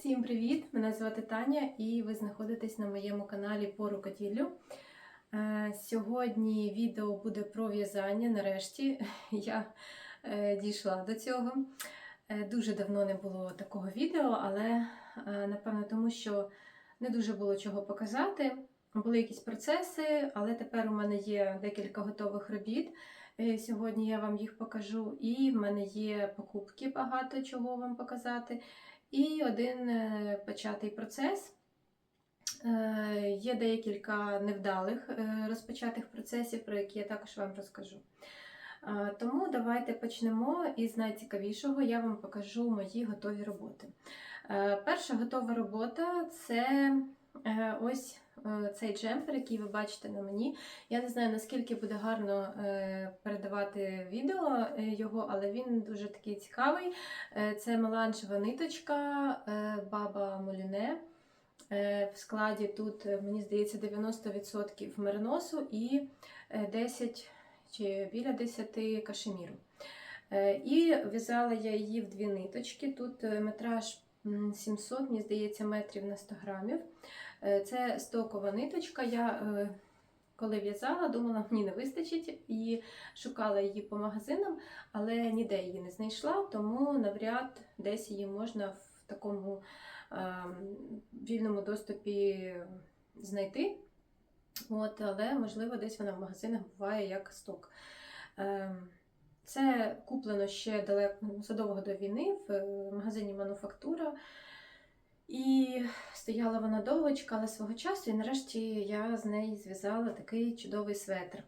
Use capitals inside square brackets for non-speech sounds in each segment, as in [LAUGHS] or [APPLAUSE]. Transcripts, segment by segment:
Всім привіт! Мене звати Таня і ви знаходитесь на моєму каналі по рукоділлю. Е, Сьогодні відео буде про в'язання. Нарешті [LAUGHS] я е, дійшла до цього. Е, Дуже давно не було такого відео, але напевно тому, що не дуже було чого показати. Були якісь процеси, але тепер у мене є декілька готових робіт. Сьогодні я вам їх покажу, і в мене є покупки багато чого вам показати. І один е, початий процес. Е, Є декілька невдалих е, розпочатих процесів, про які я також вам розкажу. Тому давайте почнемо із найцікавішого. Я вам покажу мої готові роботи. Перша готова робота це ось цей джемпер, який ви бачите на мені. Я не знаю, наскільки буде гарно е, передавати відео е, його, але він дуже такий цікавий. Е, Це меланжева ниточка, е, баба Молюне. Е, В складі тут, е, мені здається, 90% мериносу і е, 10 чи біля 10 кашеміру. Е, І в'язала я її в дві ниточки. Тут е, метраж 700, мені здається, метрів на 100 грамів. Е, Це стокова ниточка. Я е, коли в'язала, думала, мені не вистачить і шукала її по магазинам, але ніде її не знайшла, тому навряд десь її можна в такому е, вільному доступі знайти. От, але, можливо, десь вона в магазинах буває як сток. Е, це куплено ще далеко задовго до війни в е, магазині Мануфактура. І стояла вона довго, чекала свого часу, і нарешті я з неї зв'язала такий чудовий светр.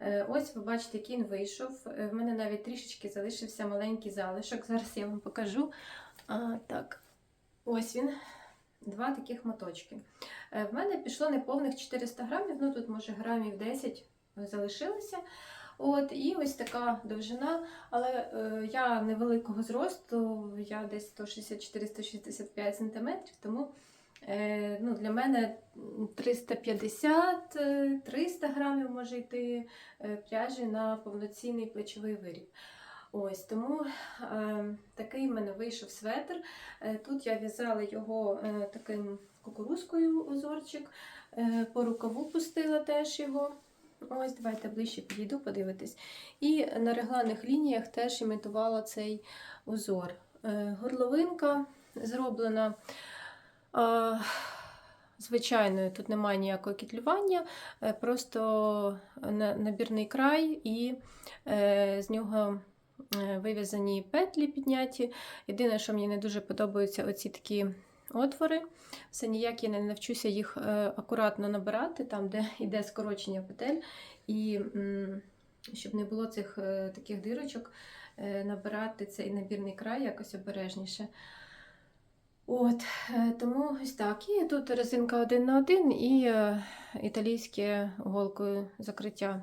Е, Ось ви бачите, який він вийшов. Е, В мене навіть трішечки залишився маленький залишок. Зараз я вам покажу. А, так, ось він. Два таких моточки. Е, В мене пішло неповних 400 грамів, ну тут, може, грамів 10 залишилося. От, і ось така довжина, але е, я невеликого зросту, я десь 164-165 см, тому е, ну, для мене 350-300 грамів може йти е, пряжі на повноцінний плечовий виріб. Ось тому е, такий в мене вийшов светр. Е, тут я в'язала його е, таким кукурузкою узорчик, е, по рукаву пустила теж його. Ось, давайте ближче підійду, подивитись. І на регланих лініях теж імітувала цей узор. Е, Горловинка зроблена звичайною, тут немає ніякого кітлювання, е, просто набірний край, і е, з нього вив'язані петлі підняті. Єдине, що мені не дуже подобаються, оці такі отвори. Все ніяк я не навчуся їх е, акуратно набирати, там, де [LAUGHS] йде скорочення петель. І щоб не було цих е, таких дирочок, е, набирати цей набірний край якось обережніше. От, тому ось так. І тут резинка один на один і італійське голкою закриття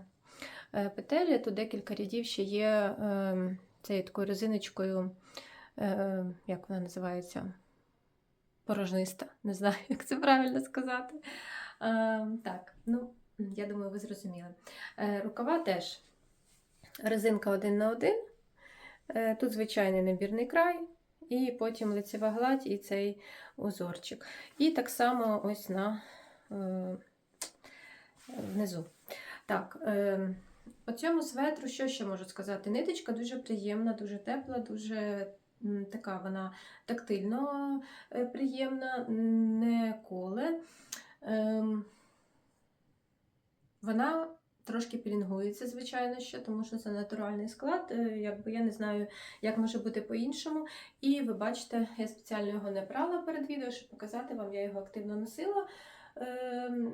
петелі. Тут декілька рядів ще є е, цією такою резиночкою, як вона називається? Порожниста. Не знаю, [LAUGHS] як це правильно сказати. Е, так, ну, я думаю, ви зрозуміли. Е, рукава теж резинка один на один. Е, тут звичайний набірний край, і потім лицева гладь і цей узорчик. І так само ось на е, внизу. Так, е, по цьому светру, що ще можу сказати? Ниточка дуже приємна, дуже тепла, дуже така вона тактильно е, приємна, не коле. Ем, вона трошки пілінгується, звичайно, що, тому що це натуральний склад. е, Якби я не знаю, як може бути по-іншому. І ви бачите, я спеціально його не брала перед відео, щоб показати вам, я його активно носила. Ем,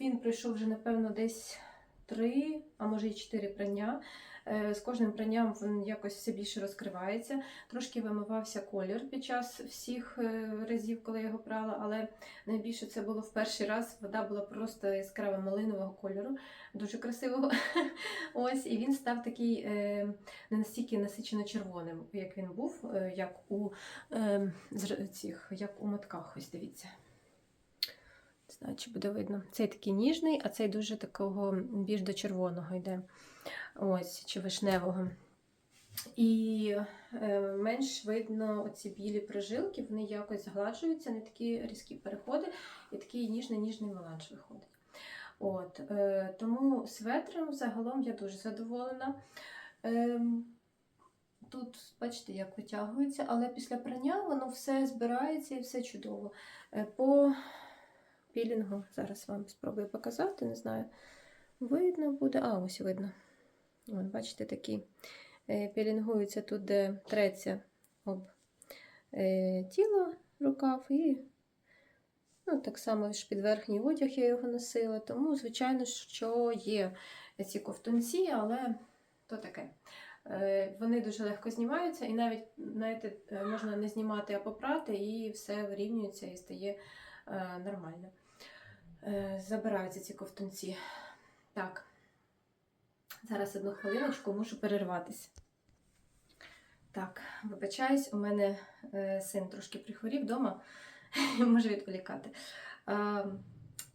Він пройшов вже, напевно, десь три, а може і чотири прання. Е, З кожним пранням він якось все більше розкривається. Трошки вимивався колір під час всіх е, разів, коли я його прала, але найбільше це було в перший раз. Вода була просто яскраво малинового кольору, дуже красивого. [LAUGHS] Ось, і він став такий е, не настільки насичено червоним, як він був, як у цих, як у мотках. Ось дивіться. Не знаю, чи буде видно. Цей такий ніжний, а цей дуже такого більш до червоного йде. Ось, чи вишневого. І е, менш видно оці білі прожилки, вони якось згладжуються, не такі різкі переходи, і такий ніжний-ніжний меланж виходить. От, е, тому светром загалом я дуже задоволена. Ем, Тут, бачите, як витягується, але після прання воно все збирається і все чудово. Е, По пілінгу зараз вам спробую показати, не знаю, видно буде. А, ось видно. От, бачите, такі е, пілінгуються тут, де треться об е, тіло рукав, і ну, так само ж під верхній одяг я його носила. Тому, звичайно, що є ці ковтунці, але то таке. Е, Вони дуже легко знімаються, і навіть знаєте, можна не знімати, а попрати, і все вирівнюється і стає нормально. Забираються ці ковтунці. Так, зараз одну хвилиночку мушу перерватися. Так, вибачаюсь, у мене е, син трошки прихворів вдома, [LAUGHS] може відволікати. Е,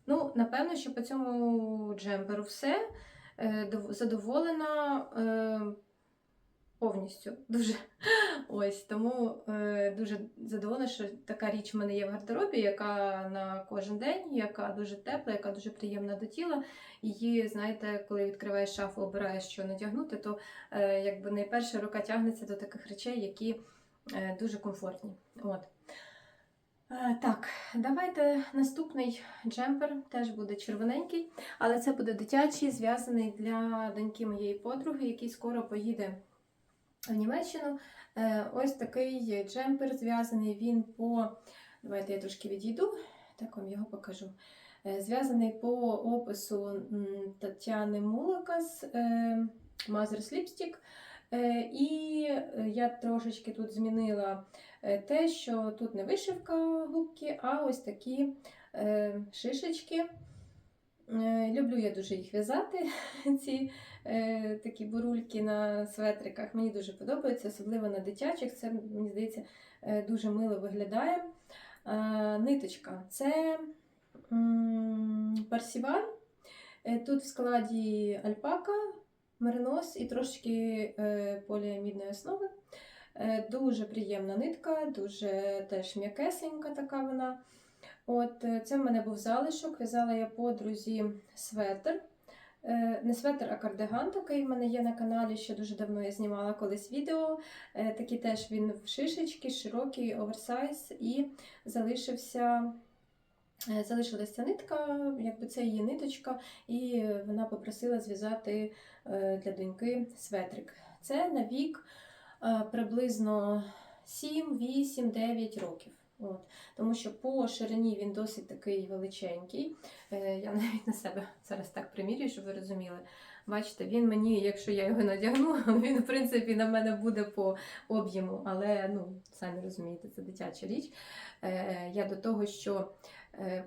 ну, напевно, що по цьому джемперу все. Е, дов- задоволена. Повністю. [LAUGHS] Дуже ось тому е, дуже задоволена, що така річ в мене є в гардеробі, яка на кожен день, яка дуже тепла, яка дуже приємна до тіла. Її, знаєте, коли відкриваєш шафу, обираєш, що надягнути, то е, якби найперша рука тягнеться до таких речей, які е, дуже комфортні. От. Е, Так, давайте наступний джемпер теж буде червоненький, але це буде дитячий, зв'язаний для доньки моєї подруги, який скоро поїде в Німеччину. Е, Ось такий джемпер зв'язаний він по. Давайте я трошки відійду, так вам його покажу. Е, Зв'язаний по опису Тетяни Мулакас е, Mother's Lipstick. І я трошечки тут змінила те, що тут не вишивка губки, а ось такі шишечки. Люблю я дуже їх в'язати, [LAUGHS] ці такі бурульки на светриках. Мені дуже подобається, особливо на дитячих. Це, мені здається, е, дуже мило виглядає. Е, Ниточка це. Е, Тут в складі альпака, меринос і трошки е, поліамідної основи. Е, Дуже приємна нитка, дуже теж м'якесенька така вона. От, е, це в мене був залишок. В'язала я подрузі светр. Е, Не светр, а кардиган такий в мене є на каналі, ще дуже давно я знімала колись відео. Е, Такий теж він в шишечки, широкий оверсайз, і залишився. е, Залишилася нитка, якби це її ниточка, і вона попросила зв'язати для доньки светрик. Це на вік приблизно 7, 8, 9 років. От. Тому що по ширині він досить такий величенький. Е, Я [LAUGHS] навіть на себе зараз так примірюю, щоб ви розуміли. Бачите, він мені, якщо я його надягну, [LAUGHS] він в принципі на мене буде по об'єму, але ну, самі розумієте, це дитяча річ. Е, Я до того, що е,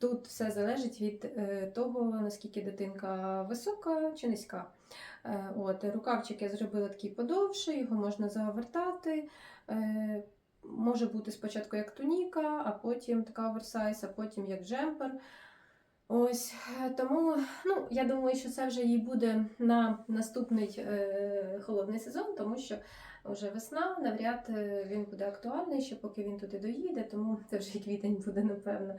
тут все залежить від е, того, наскільки дитинка висока чи низька. Е, От, рукавчик я зробила такий подовший, його можна загортати. Е, Може бути спочатку як туніка, а потім така оверсайз, а потім як джемпер. Ось е, тому ну, я думаю, що це вже їй буде на наступний е, холодний сезон, тому що вже весна, навряд е, він буде актуальний, ще поки він туди доїде, тому це вже квітень буде, напевно.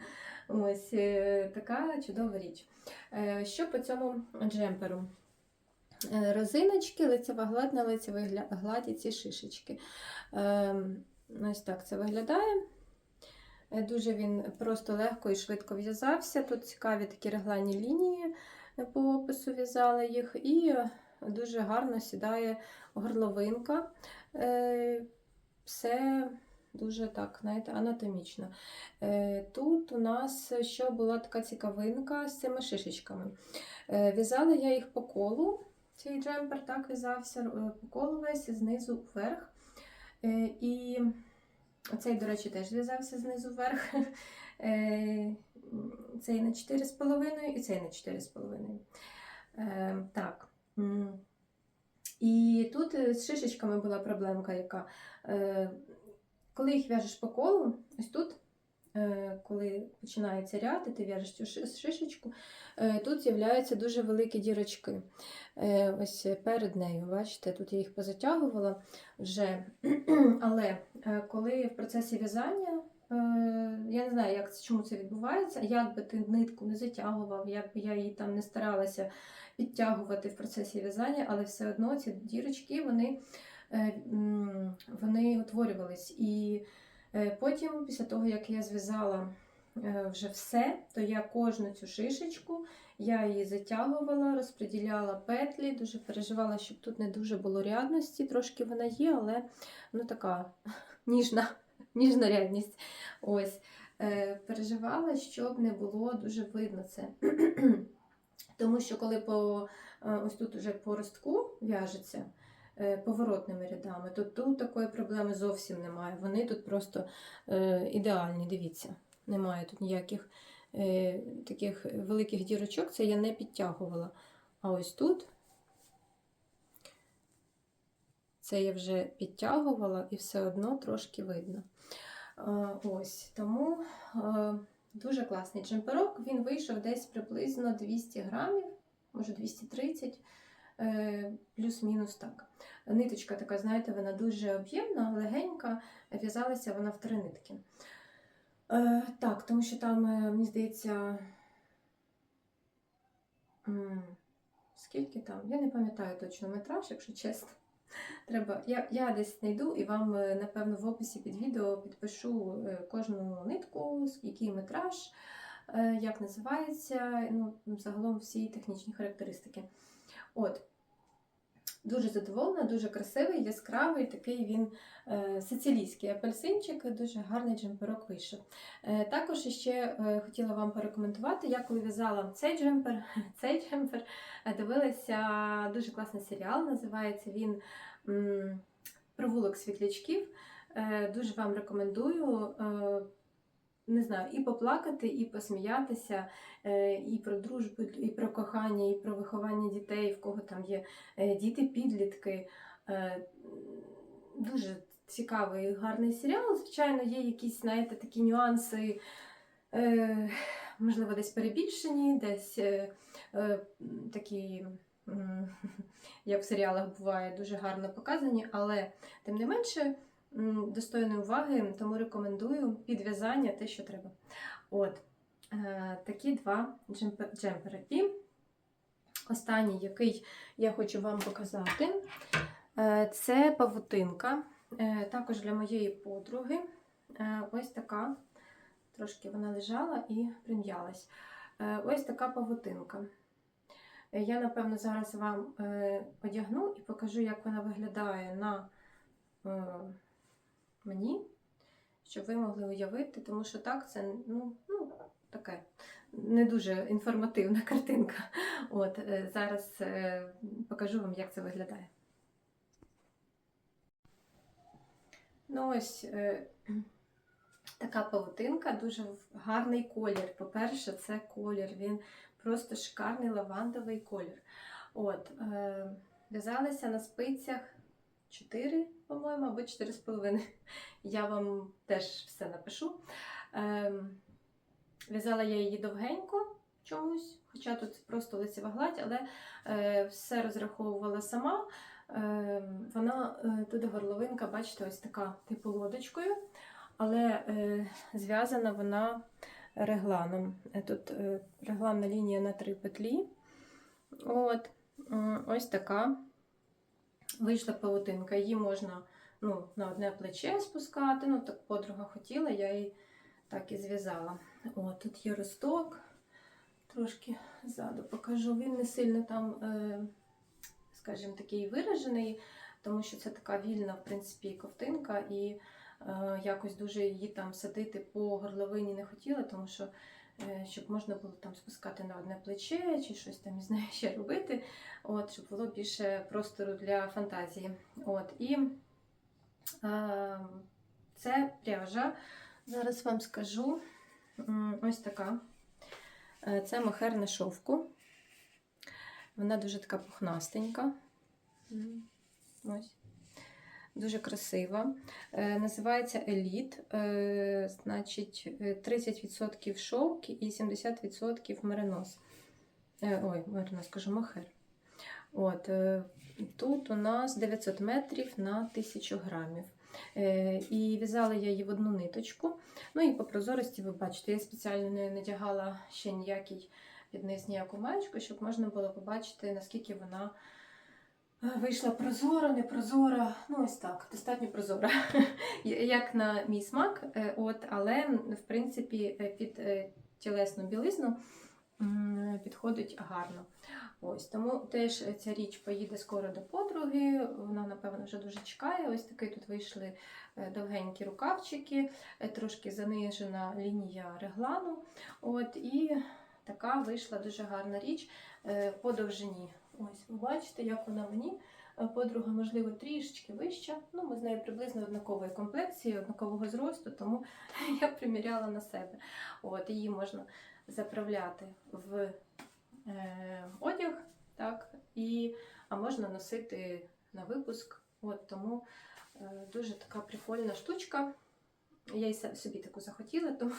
Ось е, така чудова річ. Е, що по цьому джемперу? Е, Розиночки, лицева гладь на лицевій гладі ці шишечки. Е, Ось так це виглядає. Е, Дуже він просто легко і швидко в'язався. Тут цікаві такі реглані лінії е, по опису в'язали їх, і дуже гарно сідає горловинка. Е, Все дуже так, знаєте, анатомічно. Тут у нас ще була така цікавинка з цими шишечками. В'язала я їх по колу. Цей джемпер так в'язався по колу весь знизу вверх. Е, І цей, до речі, теж зв'язався знизу вверх. [LAUGHS] Е, Цей на 4,5 і цей на 4,5. Е, Так. І тут з шишечками була проблемка, яка. Коли їх в'яжеш по колу, ось тут, коли коли починається ряд, і ти в'яжеш цю шишечку, е, тут з'являються дуже великі дірочки. Е, Ось перед нею, бачите, тут я їх позатягувала вже. [CLEARS THROAT] Але е, коли в процесі в'язання, е, я не знаю, як, це- чому це відбувається, як би ти нитку не затягував, як би я її там не старалася підтягувати в процесі в'язання, але все одно ці дірочки вони, е, вони утворювались. Е, потім, після того, як я зв'язала е, вже все, то я кожну цю шишечку я її затягувала, розподіляла петлі, дуже переживала, щоб тут не дуже було рядності. Трошки вона є, але ну така [LAUGHS] ніжна, ніжна рядність. Ось. Е, переживала, щоб не було дуже видно це. [CLEARS THROAT] Тому що коли по е, ось тут уже по ростку в'яжеться е, поворотними рядами, то тут такої проблеми зовсім немає. Вони тут просто е, ідеальні, дивіться. Немає тут ніяких е, таких великих дірочок, це я не підтягувала. А ось тут це я вже підтягувала і все одно трошки видно. Е, Ось тому е, дуже класний джемперок. Він вийшов десь приблизно 200 грамів, може 230, е, плюс-мінус так. Ниточка така, знаєте, вона дуже об'ємна, легенька, в'язалася вона в три нитки. Е, Так, тому що там, е, мені здається, скільки там? Я не пам'ятаю точно метраж, якщо чесно. Треба, я, я десь знайду і вам, е, напевно, в описі під відео підпишу е, кожну нитку, який метраж, е, як називається, ну, загалом всі технічні характеристики. От. Дуже задоволена, дуже красивий, яскравий, такий він е, сицилійський апельсинчик, дуже гарний джемперок вийшов. Е, також ще е, хотіла вам порекомендувати, я коли в'язала цей джемпер, [LAUGHS] цей джемпер, дивилася дуже класний серіал, називається він Провулок світлячків. Дуже вам рекомендую. Не знаю, і поплакати, і посміятися, е, і про дружбу, і про кохання, і про виховання дітей, в кого там є е, діти-підлітки. Е, Дуже цікавий, гарний серіал. Звичайно, є якісь, знаєте, такі нюанси, можливо, десь перебільшені, десь такі, [LAUGHS] як в серіалах буває, дуже гарно показані, але тим не менше достойної уваги, тому рекомендую підв'язання, те, що треба. От е, такі два джемпери. І останній, який я хочу вам показати, е, це павутинка. Е, Також для моєї подруги. Ось така. Трошки вона лежала і прим'ялась. Ось така павутинка. Я, напевно, зараз вам одягну і покажу, як вона виглядає на мені, щоб ви могли уявити, тому що так це ну, ну, таке не дуже інформативна [LAUGHS] картинка. От, е, зараз е, покажу вам, як це виглядає. Ну, ось е, [CLEARS THROAT] така павутинка, дуже гарний колір. По-перше, це колір, він просто шикарний лавандовий колір. От, в'язалися на спицях 4, по-моєму, або 4,5. Я вам теж все напишу. Е, в'язала я її довгенько чомусь, хоча тут просто лицева гладь, але е, все розраховувала сама. Е, вона е, туди горловинка, бачите, ось така типу лодочкою, але е, зв'язана вона регланом. Е, Тут е, регланна лінія на три петлі. От, м, ось така вийшла павутинка. Її можна ну, на одне плече спускати. Ну, так подруга хотіла, я її так і зв'язала. От, тут є росток. Трошки ззаду покажу. Він не сильно там, е, скажімо, такий виражений, тому що це така вільна, в принципі, ковтинка, і е, якось дуже її там садити по горловині не хотіла, тому що щоб можна було там спускати на одне плече чи щось там із нею ще робити, от, щоб було більше простору для фантазії. От, і е, це пряжа. Зараз вам скажу. Ось така. Е, Це мохер на шовку. Вона дуже така пухнастенька. Ось. Дуже красива. Е, Називається Еліт. Е, Значить, е, 30% шовк і 70% меринос. Е, Ой, меринос, кажу, мохер. От, е, тут у нас 900 метрів на 1000 грамів. Е, І в'язала я її в одну ниточку. Ну і по прозорості ви бачите, я спеціально не надягала ще ніякий під низ ніяку маєчку, щоб можна було побачити, наскільки вона е, вийшла прозора, не прозора. Ну, ось так, достатньо прозора. [LAUGHS] Як на мій смак, е, от, але в принципі е, під е, тілесну білизну підходить гарно. Ось тому теж ця річ поїде скоро до подруги. Вона, напевно, вже дуже чекає. Ось такий тут вийшли довгенькі рукавчики, трошки занижена лінія реглану. От, і така вийшла дуже гарна річ по довжині. Ось, ви бачите, як вона мені. Е, Подруга, можливо, трішечки вища. Ну, ми з нею приблизно однакової комплекції, однакового зросту, тому [LAUGHS] я приміряла на себе. От, її можна заправляти в е, одяг, так, і, а можна носити на випуск. От, тому е, дуже така прикольна штучка. Я й собі таку захотіла, тому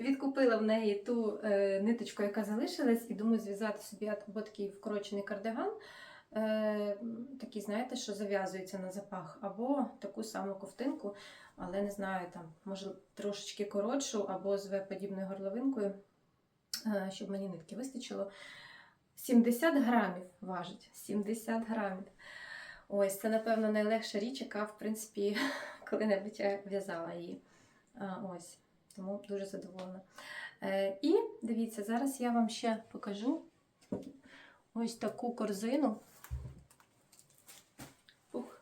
відкупила в неї ту е, ниточку, яка залишилась, і думаю зв'язати собі або такий вкорочений кардиган. Е, такий, знаєте, що зав'язується на запах, або таку саму ковтинку, але не знаю, там, може трошечки коротшу, або з В-подібною горловинкою, е, щоб мені нитки вистачило. 70 грамів важить. 70 грамів. Ось, це, напевно, найлегша річ, яка, в принципі, [LAUGHS] коли-небудь я в'язала її. Ось, тому дуже задоволена. Е, і дивіться, зараз я вам ще покажу ось таку корзину. Ух.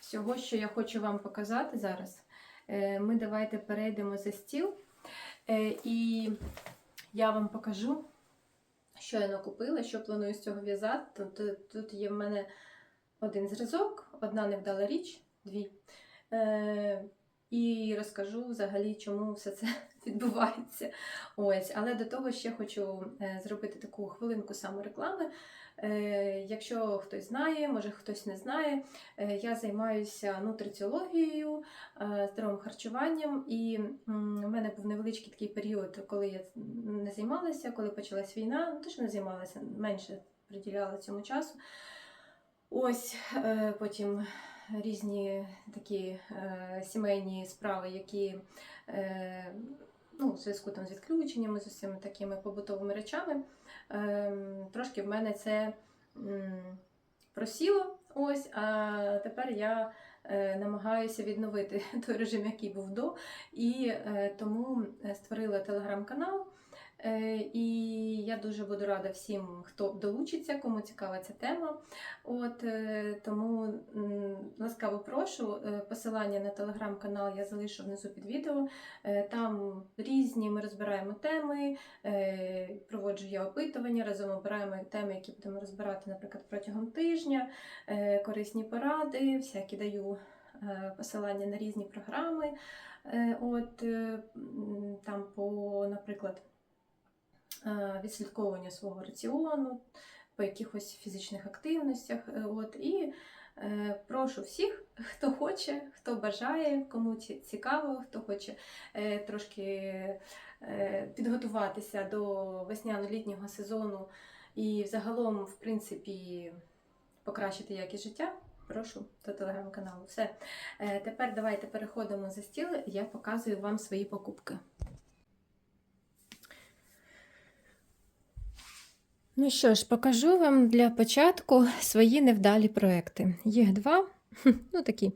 Всього, що я хочу вам показати зараз. Е, ми давайте перейдемо за стіл. Е, і я вам покажу, що я накупила, що планую з цього в'язати. Тут, тут є в мене один зразок, одна невдала річ, дві. І розкажу взагалі, чому все це [LAUGHS] відбувається. Ось, але до того ще хочу е, зробити таку хвилинку самореклами. Е, якщо хтось знає, може хтось не знає, е, я займаюся нутриціологією, здоровим харчуванням, і у мене був невеличкий такий період, коли я не займалася, коли почалась війна, ну теж не займалася, менше приділяла цьому часу. Ось потім різні такі е, сімейні справи, які е, ну, в зв'язку там, з відключеннями, з усіма такими побутовими речами. Е, трошки в мене це м, просіло. Ось, а тепер я е, намагаюся відновити [LAUGHS] той режим, який був до, і е, тому створила телеграм-канал. Е, І я дуже буду рада всім, хто долучиться, кому цікава ця тема. От е, тому ласкаво прошу. Е, Посилання на телеграм-канал я залишу внизу під відео. Там різні ми розбираємо теми, проводжу я опитування, разом обираємо теми, які будемо розбирати, наприклад, протягом тижня, корисні поради, всякі даю посилання на різні програми. От там по, наприклад відслідковування свого раціону, по якихось фізичних активностях. е, От, і е, прошу всіх, [LAUGHS] хто хоче, хто бажає, кому цікаво, хто хоче е, трошки е, підготуватися до весняно-літнього сезону і взагалом, в принципі, покращити якість життя. Прошу до телеграм-каналу. Все. Е, Тепер давайте переходимо за стіл, я показую вам свої покупки. Ну що ж, покажу вам для початку свої невдалі проекти. Їх два, [LAUGHS] ну такі.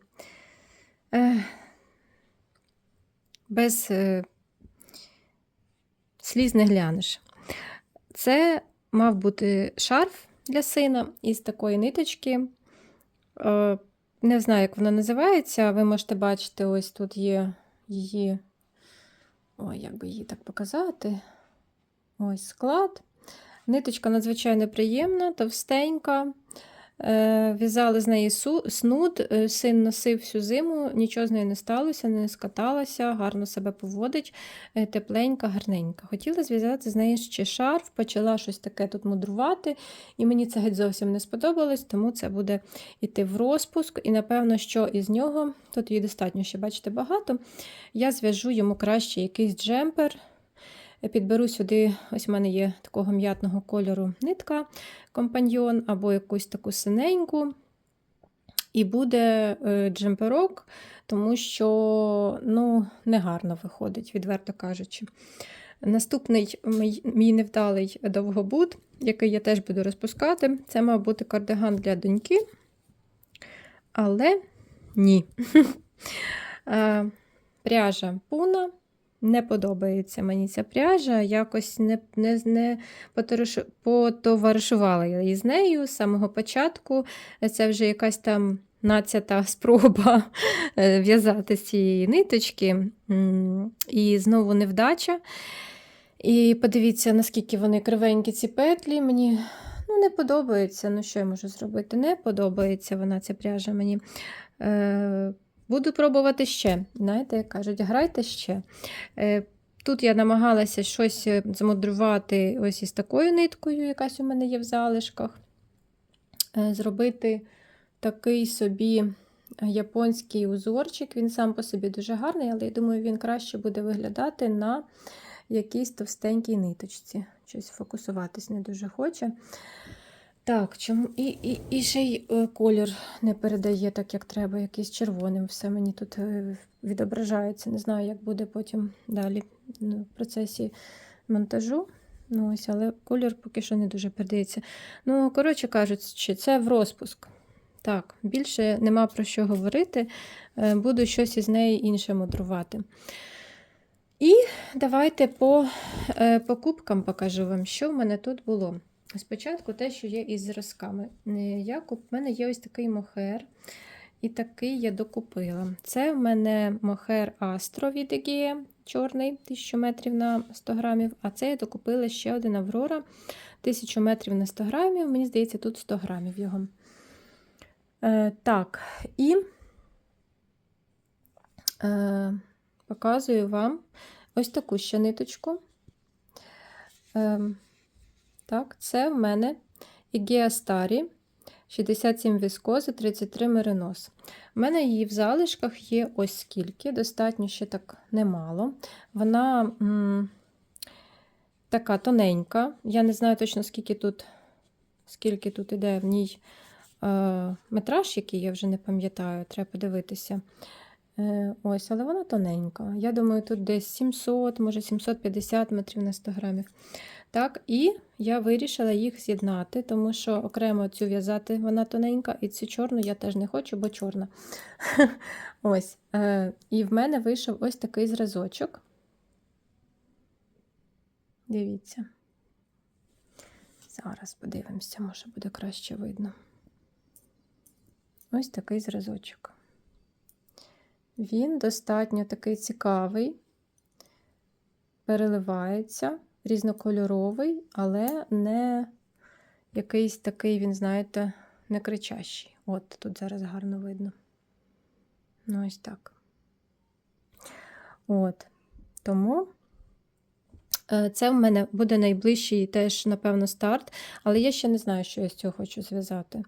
Е, без е, сліз не глянеш. Це мав бути шарф для сина із такої ниточки. Е, не знаю, як вона називається. Ви можете бачити, ось тут є її. Ой, як би її так показати. Ось склад. Ниточка надзвичайно приємна, товстенька. Е, В'язали з неї снуд, е, син носив всю зиму, нічого з нею не сталося, не скаталася, гарно себе поводить, е, тепленька, гарненька. Хотіла зв'язати з неї ще шарф, почала щось таке тут мудрувати, і мені це геть зовсім не сподобалось, тому це буде йти в розпуск. І напевно, що із нього, тут її достатньо ще, бачите, багато. Я зв'яжу йому краще якийсь джемпер. Підберу сюди, ось в мене є такого м'ятного кольору нитка компаньйон, або якусь таку синеньку. І буде е, джемперок, тому що ну, негарно виходить, відверто кажучи. Наступний мій, мій невдалий довгобут, який я теж буду розпускати, це мав бути кардиган для доньки. Але ні. [LAUGHS] Е, Пряжа пуна. Не подобається мені ця пряжа. Якось не не, не потоваришувала я із нею з самого початку. Це вже якась там нацята [LAUGHS] спроба е, в'язати з цієї ниточки. І знову невдача. І подивіться, наскільки вони кривенькі ці петлі. Мені ну, не подобається. Ну, що я можу зробити? Не подобається вона, ця пряжа мені. Буду пробувати ще. Знаєте, як кажуть, грайте ще. Е, Тут я намагалася щось е, змудрувати ось із такою ниткою, якась у мене є в залишках. Е, Зробити такий собі японський узорчик. Він сам по собі дуже гарний, але я думаю, він краще буде виглядати на якійсь товстенькій ниточці. Щось фокусуватись не дуже хоче. Так, чому і, і, і ще й е, колір не передає так, як треба, якийсь червоним. Все мені тут е, відображається. Не знаю, як буде потім далі в процесі монтажу. Ну, ось, але колір поки що не дуже передається. Ну, коротше кажучи, це в розпуск. Так, більше нема про що говорити. Е, Буду щось із неї інше мудрувати. І давайте по покупкам покажу вам, що в мене тут було. Спочатку те, що є із зразками. Е, Я куп... У мене є ось такий мохер, і такий я докупила. Це в мене мохер Астро від IKEA, чорний, 1000 метрів на 100 грамів. А це я докупила ще один Аврора, 1000 метрів на 100 грамів. Мені здається, тут 100 грамів його. Е, так, і е, показую вам ось таку ще ниточку. Е, так, це в мене Ігеа Старі 67 віскози, 33 меринос. У мене її в залишках є ось скільки, достатньо ще так немало. Вона м, така тоненька. Я не знаю точно, скільки тут, скільки тут іде в ній е, метраж, який я вже не пам'ятаю, треба подивитися. Е, ось, але вона тоненька. Я думаю, тут десь 700, може 750 метрів на 100 грамів. Так, і я вирішила їх з'єднати, тому що окремо цю в'язати вона тоненька, і цю чорну я теж не хочу, бо чорна. [LAUGHS] Ось. Е, і в мене вийшов ось такий зразочок. Дивіться. Зараз подивимося, може буде краще видно. Ось такий зразочок. Він достатньо такий цікавий, переливається, різнокольоровий, але не якийсь такий, він, знаєте, не кричащий. От тут зараз гарно видно. Ну, ось так. От. Тому е, це в мене буде найближчий теж, напевно, старт, але я ще не знаю, що я з цього хочу зв'язати.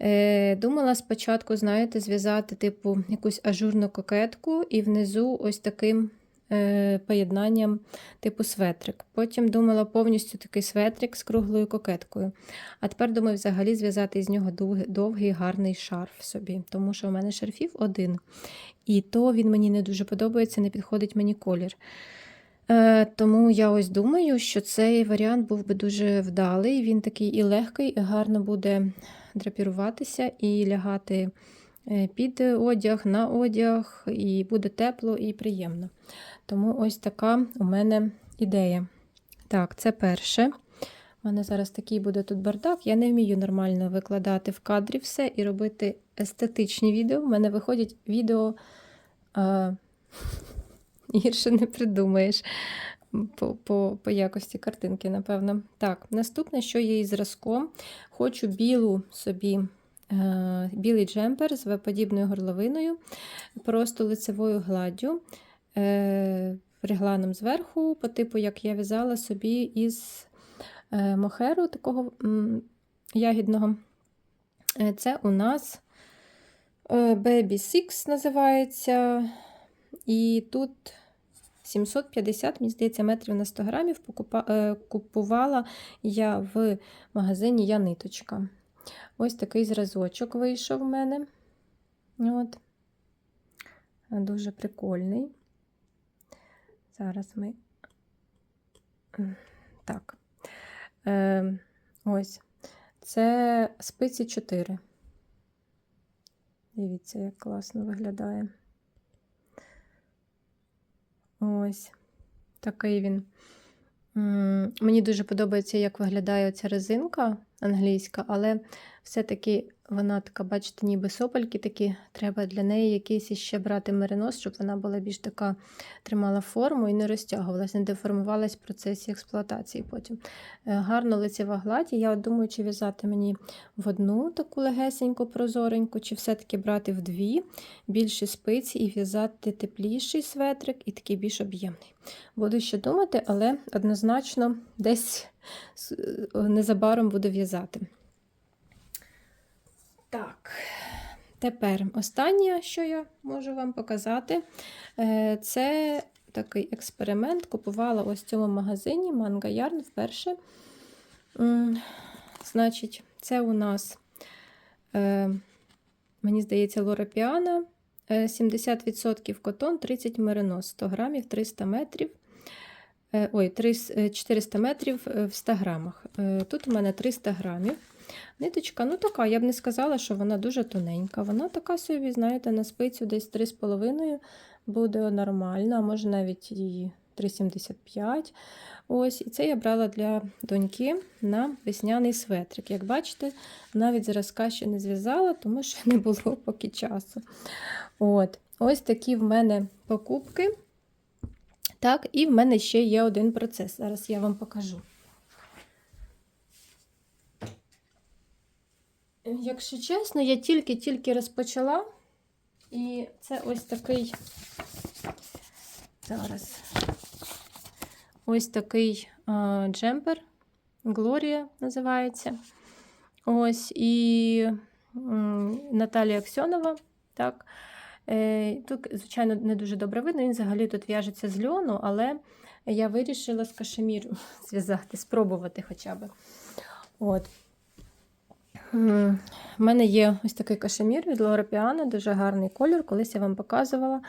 Е, Думала спочатку, знаєте, зв'язати типу якусь ажурну кокетку і внизу ось таким поєднанням типу светрик. Потім думала повністю такий светрик з круглою кокеткою. А тепер думаю, взагалі зв'язати із нього довгий, гарний шарф собі, тому що у мене шарфів один. І то він мені не дуже подобається, не підходить мені колір. Е, Тому я ось думаю, що цей варіант був би дуже вдалий. Він такий і легкий, і гарно буде драпіруватися і лягати е, під одяг, на одяг, і буде тепло і приємно. Тому ось така у мене ідея. Так, це перше. У мене зараз такий буде тут бардак. Я не вмію нормально викладати в кадрі все і робити естетичні відео. У мене виходять відео. А... [LAUGHS] Гірше не придумаєш. по, по, по якості картинки, напевно. Так, наступне, що є із зразком, хочу білу собі. Е, Білий джемпер з В-подібною горловиною, просто лицевою гладдю, е, регланом зверху, по типу, як я в'язала собі із е, мохеру такого ягідного. Це у нас Baby Six називається. І тут 750, мені здається, метрів на 100 грамів купувала я в магазині Я Ниточка. Ось такий зразочок вийшов в мене. От. Дуже прикольний. Зараз ми. Так. Е, ось. Це спиці 4. Дивіться, як класно виглядає. Ось такий він. Мені дуже подобається, як виглядає ця резинка англійська, але все-таки вона така, бачите, ніби сопельки такі. Треба для неї якийсь іще брати меринос, щоб вона була більш така, тримала форму і не розтягувалась, не деформувалась в процесі експлуатації потім. Е, Гарно лицева гладь. Я от думаю, чи в'язати мені в одну таку легесеньку, прозореньку, чи все-таки брати в дві більші спиці і в'язати тепліший светрик і такий більш об'ємний. Буду ще думати, але однозначно десь е, незабаром буду в'язати. Так, тепер останнє, що я можу вам показати, е, це такий експеримент. Купувала ось в цьому магазині Mango Yarn вперше. Значить, це у нас, е, мені здається, Лора Піана. Е, 70% котон, 30 меринос, 100 грамів, 300 метрів. Е, Ой, 3 е, 400 метрів е, в 100 грамах. Е, Тут у мене 300 грамів. Ниточка, ну така, я б не сказала, що вона дуже тоненька. Вона така собі, знаєте, на спицю десь 3,5 буде нормально, а може навіть і 3,75. Ось, і це я брала для доньки на весняний светрик. Як бачите, навіть зразка ще не зв'язала, тому що не було поки часу. От, Ось такі в мене покупки. Так, і в мене ще є один процес. Зараз я вам покажу. Якщо чесно, я тільки-тільки розпочала, і це ось такий зараз ось такий а, джемпер, Глорія називається. Ось і Наталія Аксьонова. Так. Е, Тут, звичайно, не дуже добре видно. Він взагалі тут в'яжеться з льону, але я вирішила з кашеміру [LAUGHS] зв'язати, спробувати хоча б. От. У мене є ось такий кашемір від Лора Піано, дуже гарний колір, колись я вам показувала.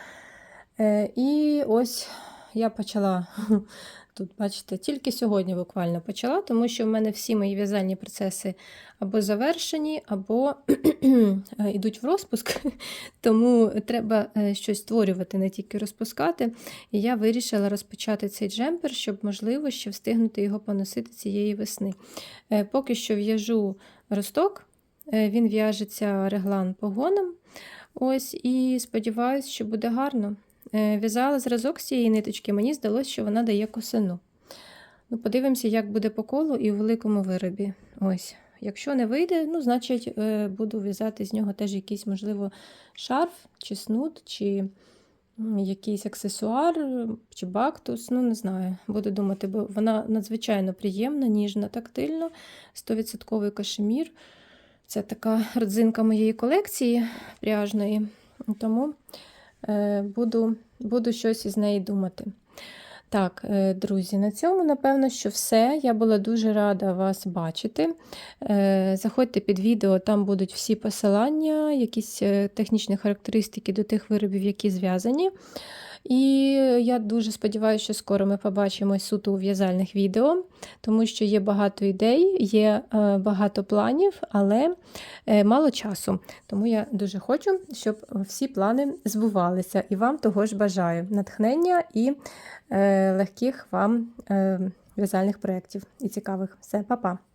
Е, І ось я почала [LAUGHS] тут, бачите, тільки сьогодні буквально почала, тому що в мене всі мої в'язальні процеси або завершені, або [CLEARS THROAT] йдуть в розпуск, [LAUGHS] тому треба е, щось створювати, не тільки розпускати. І я вирішила розпочати цей джемпер, щоб, можливо, ще встигнути його поносити цієї весни. Е, Поки що в'яжу росток, е, він в'яжеться реглан погоном. Ось, і сподіваюся, що буде гарно. Е, В'язала зразок з цієї ниточки, мені здалося, що вона дає косину. Ну, подивимося, як буде по колу і у великому виробі. Ось. Якщо не вийде, ну, значить, е, буду в'язати з нього теж якийсь, можливо, шарф, чи снуд, чи якийсь аксесуар, чи бактус. Ну, не знаю. Буду думати, бо вона надзвичайно приємна, ніжна, тактильна, 100% кашемір. Це така родзинка моєї колекції пряжної. Тому е, буду, буду щось із неї думати. Так, е, друзі, на цьому, напевно, що все. Я була дуже рада вас бачити. Е, Заходьте під відео, там будуть всі посилання, якісь е, технічні характеристики до тих виробів, які зв'язані. І я дуже сподіваюся, що скоро ми побачимось суто у в'язальних відео, тому що є багато ідей, є е, багато планів, але е, мало часу. Тому я дуже хочу, щоб всі плани збувалися. І вам того ж бажаю натхнення і е, легких вам в'язальних проєктів і цікавих. Все, па-па!